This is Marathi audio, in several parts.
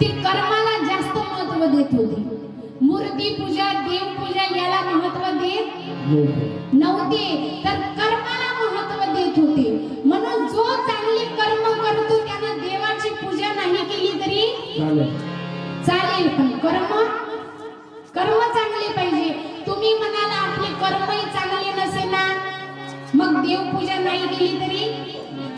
ती कर्माला जास्त महत्त्व देत होती. मूर्ती पूजा देवपूजा याला महत्त्व देत नव्हते. तर कर्माला महत्त्व देत होते. म्हणून जो चांगले कर्म करतो त्यानं देवाची पूजा नाही केली तरी चालेल. पण कर्म कर्म चांगले पाहिजे. तुम्ही म्हणाला आपले कर्मही चांगले नसे ना मग देवपूजा नाही केली तरी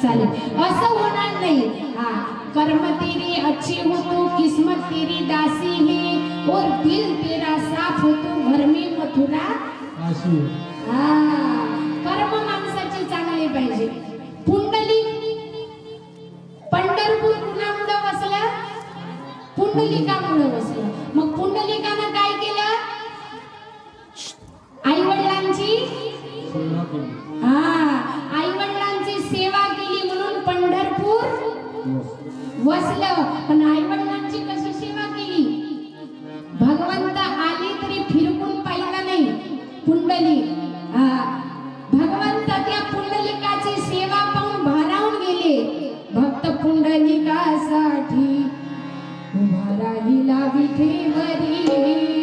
चालेल. असं होणार नाही. हा. कर्म तेरे अच्छे हो तो किस्मत तेरी दासी है। और दिल तेरा साफ हो तो घर में मथुरा। हा। कर्म माणसाचे चांगले पाहिजे. पुंडली पंढरपूर कुणामुळं वसलं पुंडलिकामुळं वसलं मग पुंडलिकानं काय केलं? आई वडिलांची हा आई वडिलांची सेवा केली म्हणून पंढरपूर वसलं पण आई वडिलांची कशी सेवा केली? भगवंत आले तरी फिरकून पाहिलं नाही. पुंडली हा भगवंत त्या पुंडलिकाची सेवा पाहून भारावून गेले. भक्त पुंडलिकासाठी उभा राहिला विठेवरी.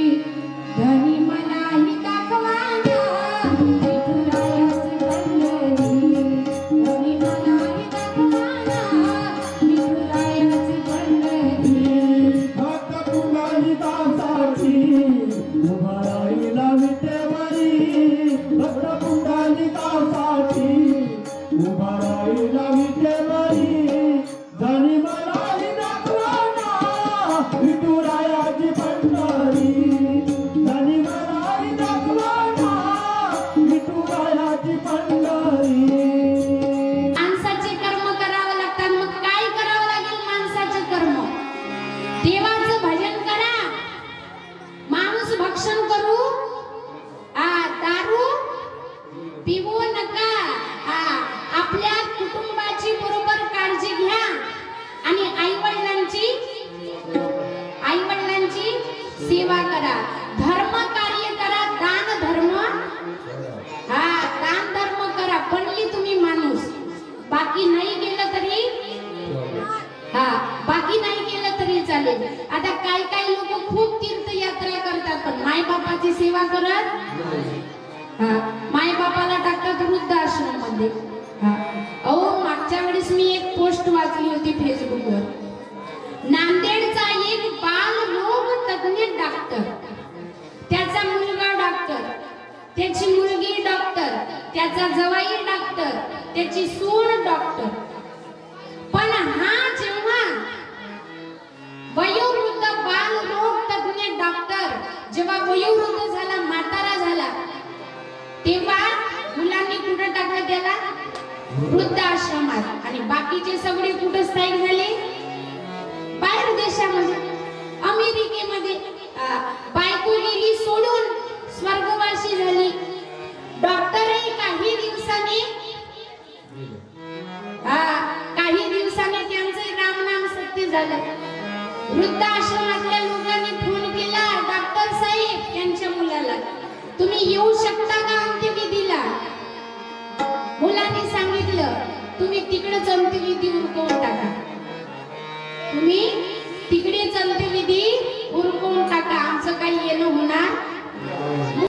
सेवा करा. धर्म कार्य करा दान धर्म. हा दान धर्म करा. पडली तुम्ही माणूस. बाकी नाही केलं तरी? हा बाकी नाही केलं तरी चालेल. आता काही काही लोक खूप तीर्थयात्रा करतात पण माय बापाची सेवा करत हा माय बापाला टाकतात वृद्धाश्रममध्ये त्याचा जवाई डॉक्टर त्याची सून डॉक्टर पण हा जेव्हा वयोवृद्ध बाल रोग तज्ञ डॉक्टर जेव्हा वयोवृद्ध झाला म्हातारा झाला तेव्हा मुलांनी कुठं टाकलं त्याला? वृद्ध आश्रमात आणि बाकीचे सगळे कुठे स्थायिक झाले? बाहेर देशामध्ये. अमेरिकेमध्ये. बायको गेली सोडून दिवसांनी हा, काही दिवसांनी त्यांचे रामनाम सत्य झालं. वृद्धाश्रमातल्या लोकांनी फोन केला डॉक्टर साहेब यांच्या मुलाला. तुम्ही येऊ शकता का अंत्यविधीला? मुलांनी सांगितलं तुम्ही तिकडेच अंत्यविधी उरकवून टाका तुम्ही तिकडेच अंत्यविधी उरकवून टाका आमचं काही येणं होणार